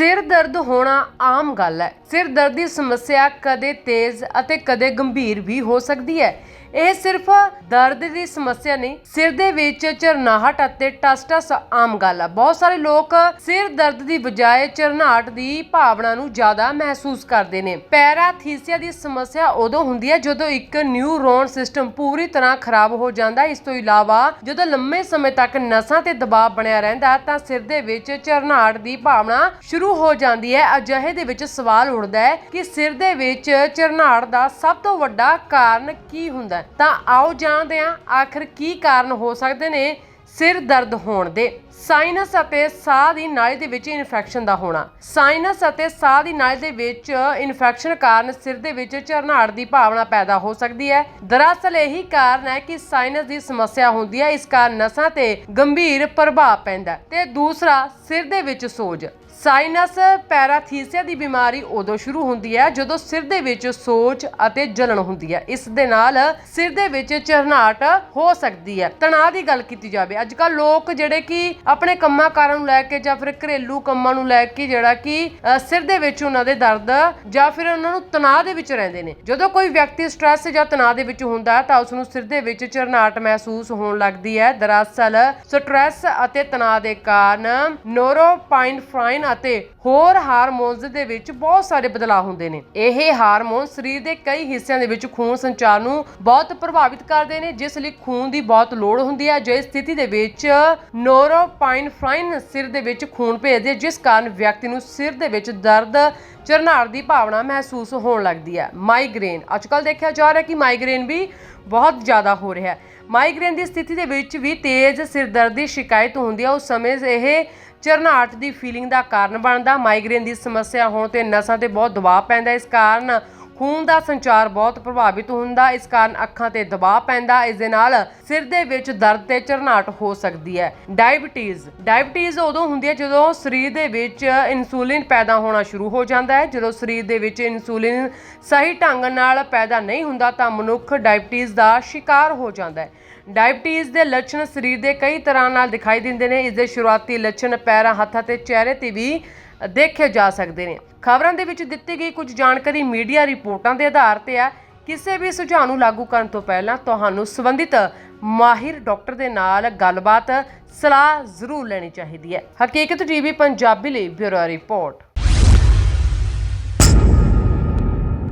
ਸਿਰ ਦਰਦ ਹੋਣਾ ਆਮ ਗੱਲ ਹੈ। ਸਿਰ ਦਰਦ ਦੀ ਸਮੱਸਿਆ ਕਦੇ ਤੇਜ਼ ਅਤੇ ਕਦੇ ਗੰਭੀਰ ਵੀ ਹੋ ਸਕਦੀ ਹੈ। ਇਹ ਸਿਰਫ ਦਰਦ ਦੀ ਸਮੱਸਿਆ ਨਹੀਂ, ਸਿਰ ਦੇ ਵਿੱਚ ਝਰਨਾਹਟ ਅਤੇ ਟਸਟਸ ਆਮ ਗੱਲ ਆ। ਬਹੁਤ ਸਾਰੇ ਲੋਕ ਸਿਰ ਦਰਦ ਦੀ ਬਜਾਏ ਝਰਨਾਹਟ ਦੀ ਭਾਵਨਾ ਨੂੰ ਜ਼ਿਆਦਾ ਮਹਿਸੂਸ ਕਰਦੇ ਨੇ। ਪੈਰਾਥੀਸੀਆ ਦੀ ਸਮੱਸਿਆ ਉਦੋਂ ਹੁੰਦੀ ਹੈ ਜਦੋਂ ਇੱਕ ਨਿਊਰੋਨ ਸਿਸਟਮ ਪੂਰੀ ਤਰ੍ਹਾਂ ਖਰਾਬ ਹੋ ਜਾਂਦਾ। ਇਸ ਤੋਂ ਇਲਾਵਾ ਜਦੋਂ ਲੰਮੇ ਸਮੇਂ ਤੱਕ ਨਸਾਂ ਤੇ ਦਬਾਅ ਬਣਿਆ ਰਹਿੰਦਾ, ਤਾਂ ਸਿਰ ਦੇ ਵਿੱਚ ਝਰਨਾਹਟ ਦੀ ਭਾਵਨਾ ਸ਼ੁਰੂ ਹੋ ਜਾਂਦੀ ਹੈ। ਅਜਿਹੇ ਦੇ ਵਿੱਚ ਸਵਾਲ ਉੱਠਦਾ ਹੈ ਕਿ ਸਿਰ ਦੇ ਵਿੱਚ ਝਰਨਾਹਟ ਦਾ ਸਭ ਤੋਂ ਵੱਡਾ ਕਾਰਨ ਕੀ ਹੁੰਦਾ ਹੈ ਤਾਂ ਆਓ ਜਾਣਦੇ ਹਾਂ ਆਖਰ ਕੀ ਕਾਰਨ ਹੋ ਸਕਦੇ ਨੇ ਸਿਰ ਦਰਦ ਹੋਣ ਦੇ। ਸਾਈਨਸ ਅਤੇ ਸਾਹ ਦੀ ਨਾਲੀ ਦੇ ਵਿੱਚ ਇਨਫੈਕਸ਼ਨ ਦਾ ਹੋਣਾ। ਸਾਈਨਸ ਅਤੇ ਸਾਹ ਦੀ ਨਾਲੀ ਦੇ ਵਿੱਚ ਇਨਫੈਕਸ਼ਨ ਕਾਰਨ ਸਿਰ ਦੇ ਵਿੱਚ ਝਰਨਾਹਟ ਦੀ ਭਾਵਨਾ ਪੈਦਾ ਹੋ ਸਕਦੀ ਹੈ। ਦਰਅਸਲ ਇਹੀ ਕਾਰਨ ਹੈ ਕਿ ਸਾਈਨਸ ਦੀ ਸਮੱਸਿਆ ਹੁੰਦੀ ਹੈ, ਇਸ ਕਾਰਨ ਨਸਾਂ ਤੇ ਗੰਭੀਰ ਪ੍ਰਭਾਵ ਪੈਂਦਾ ਤੇ ਦੂਸਰਾ, ਸਿਰ ਦੇ ਵਿੱਚ ਸੋਜ। ਸਾਈਨਸ ਪੈਰਾਥੀਸੀਆ ਦੀ ਬਿਮਾਰੀ ਉਦੋਂ ਸ਼ੁਰੂ ਹੁੰਦੀ ਹੈ ਜਦੋਂ ਸਿਰ ਦੇ ਵਿੱਚ ਸੋਜ ਅਤੇ ਜਲਣ ਹੁੰਦੀ ਹੈ। ਇਸ ਦੇ ਨਾਲ ਸਿਰ ਦੇ ਵਿੱਚ ਝਰਨਾਟ ਹੋ ਸਕਦੀ ਹੈ। ਤਣਾਅ ਦੀ ਗੱਲ ਕੀਤੀ ਜਾਵੇ, ਅੱਜ ਕੱਲ ਲੋਕ ਜਿਹੜੇ ਕਿ ਆਪਣੇ ਕੰਮਾਂ ਕਾਰਾਂ ਨੂੰ ਲੈ ਕੇ ਜਾਂ ਫਿਰ ਘਰੇਲੂ ਕੰਮਾਂ ਨੂੰ ਲੈ ਕੇ ਜਿਹੜਾ ਕਿ ਅ, ਸਿਰ ਦੇ ਵਿੱਚ ਉਹਨਾਂ ਦੇ ਦਰਦ ਜਾਂ ਫਿਰ ਉਹਨਾਂ ਨੂੰ ਤਣਾਅ ਦੇ ਵਿੱਚ ਰਹਿੰਦੇ ਨੇ। ਜਦੋਂ ਕੋਈ ਵਿਅਕਤੀ ਸਟ੍ਰੈਸ ਜਾਂ ਤਣਾਅ ਦੇ ਵਿੱਚ ਹੁੰਦਾ ਹੈ ਤਾਂ ਉਸ ਨੂੰ ਸਿਰ ਦੇ ਵਿੱਚ ਝਰਨਾਟ ਮਹਿਸੂਸ ਹੋਣ ਲੱਗਦੀ ਹੈ। ਦਰਅਸਲ ਸਟ੍ਰੈਸ ਅਤੇ ਤਣਾਅ ਦੇ ਕਾਰਨ ਨੋਰੋਪਾਈਨਫ੍ਰਾਈਨ ਅਤੇ ਹੋਰ ਹਾਰਮੋਨਸ ਦੇ ਵਿੱਚ ਬਹੁਤ ਸਾਰੇ ਬਦਲਾਅ ਹੁੰਦੇ ਨੇ। ਇਹ ਹਾਰਮੋਨ ਸਰੀਰ ਦੇ ਕਈ ਹਿੱਸਿਆਂ ਦੇ ਵਿੱਚ ਖੂਨ ਸੰਚਾਰ ਨੂੰ ਬਹੁਤ ਪ੍ਰਭਾਵਿਤ ਕਰਦੇ ਨੇ ਜਿਸ ਲਈ ਖੂਨ ਦੀ ਬਹੁਤ ਲੋੜ ਹੁੰਦੀ ਹੈ। ਜੇ ਸਥਿਤੀ ਦੇ ਵਿੱਚ ਨੋਰੋ ਨੋਰੋਪਾਈਨਫ੍ਰਾਈਨ ਸਿਰ ਦੇ ਵਿੱਚ ਖੂਨ ਭੇਜਦੇ ਜਿਸ ਕਾਰਨ ਵਿਅਕਤੀ ਨੂੰ ਸਿਰ ਦੇ ਵਿੱਚ ਦਰਦ ਝਰਨਾਰ ਦੀ ਭਾਵਨਾ ਮਹਿਸੂਸ ਹੋਣ ਲੱਗਦੀ ਹੈ। ਮਾਈਗ੍ਰੇਨ। ਅੱਜਕੱਲ ਦੇਖਿਆ ਜਾ ਰਿਹਾ ਕਿ ਮਾਈਗ੍ਰੇਨ ਵੀ ਬਹੁਤ ਜ਼ਿਆਦਾ ਹੋ ਰਿਹਾ ਹੈ। ਮਾਈਗ੍ਰੇਨ ਦੀ ਸਥਿਤੀ ਦੇ ਵਿੱਚ ਵੀ ਤੇਜ਼ ਸਿਰ ਦਰਦ ਦੀ ਸ਼ਿਕਾਇਤ ਹੁੰਦੀ ਹੈ। ਉਸ ਸਮੇਂ ਇਹ ਝਰਨਾਹਟ ਦੀ ਫੀਲਿੰਗ ਦਾ ਕਾਰਨ ਬਣਦਾ। ਮਾਈਗ੍ਰੇਨ ਦੀ ਸਮੱਸਿਆ ਹੋਣ ਤੇ ਨਸਾਂ ਤੇ ਬਹੁਤ ਦਬਾਅ ਪੈਂਦਾ ਇਸ ਕਾਰਨ ਖੂਨ ਦਾ ਸੰਚਾਰ ਬਹੁਤ ਪ੍ਰਭਾਵਿਤ ਹੁੰਦਾ, ਇਸ ਕਾਰਨ ਅੱਖਾਂ ਤੇ ਦਬਾਅ ਪੈਂਦਾ, ਇਸ ਦੇ ਨਾਲ ਸਿਰ ਦੇ ਵਿੱਚ ਦਰਦ ਤੇ ਝਰਨਾਟ ਹੋ ਸਕਦੀ ਹੈ। ਡਾਇਬੀਟੀਜ਼ ਡਾਇਬੀਟੀਜ਼ ਉਦੋਂ ਹੁੰਦੀ ਹੈ ਜਦੋਂ ਸਰੀਰ ਦੇ ਵਿੱਚ ਇਨਸੂਲਿਨ ਪੈਦਾ ਹੋਣਾ ਸ਼ੁਰੂ ਹੋ ਜਾਂਦਾ ਹੈ। ਜਦੋਂ ਸਰੀਰ ਦੇ ਵਿੱਚ ਇਨਸੂਲਿਨ ਸਹੀ ਢੰਗ ਨਾਲ ਪੈਦਾ ਨਹੀਂ ਹੁੰਦਾ ਤਾਂ ਮਨੁੱਖ ਡਾਇਬੀਟੀਜ਼ ਦਾ ਸ਼ਿਕਾਰ ਹੋ ਜਾਂਦਾ ਹੈ। ਡਾਇਬੀਟੀਜ਼ ਦੇ ਲੱਛਣ ਸਰੀਰ ਦੇ ਕਈ ਤਰ੍ਹਾਂ ਨਾਲ ਦਿਖਾਈ ਦਿੰਦੇ ਨੇ। ਇਸ ਦੇ ਸ਼ੁਰੂਆਤੀ ਲੱਛਣ ਪੈਰਾਂ, ਹੱਥਾਂ ਤੇ ਚਿਹਰੇ ਤੇ ਵੀ ਦੇਖੇ ਜਾ ਸਕਦੇ ਨੇ। ਖਬਰਾਂ ਦੇ ਵਿੱਚ ਦਿੱਤੀ ਗਈ ਕੁਝ ਜਾਣਕਾਰੀ ਮੀਡੀਆ ਰਿਪੋਰਟਾਂ ਦੇ ਆਧਾਰ ਤੇ ਹੈ। ਕਿਸੇ ਵੀ ਸੁਝਾਅ ਨੂੰ ਲਾਗੂ ਕਰਨ ਤੋਂ ਪਹਿਲਾਂ ਤੁਹਾਨੂੰ ਸੰਬੰਧਿਤ ਮਾਹਿਰ ਡਾਕਟਰ ਦੇ ਨਾਲ ਗੱਲਬਾਤ, ਸਲਾਹ ਜ਼ਰੂਰ ਲੈਣੀ ਚਾਹੀਦੀ ਹੈ। ਹਕੀਕਤ ਟੀਵੀ ਪੰਜਾਬੀ ਲਈ ਬਿਊਰੋ ਰਿਪੋਰਟ।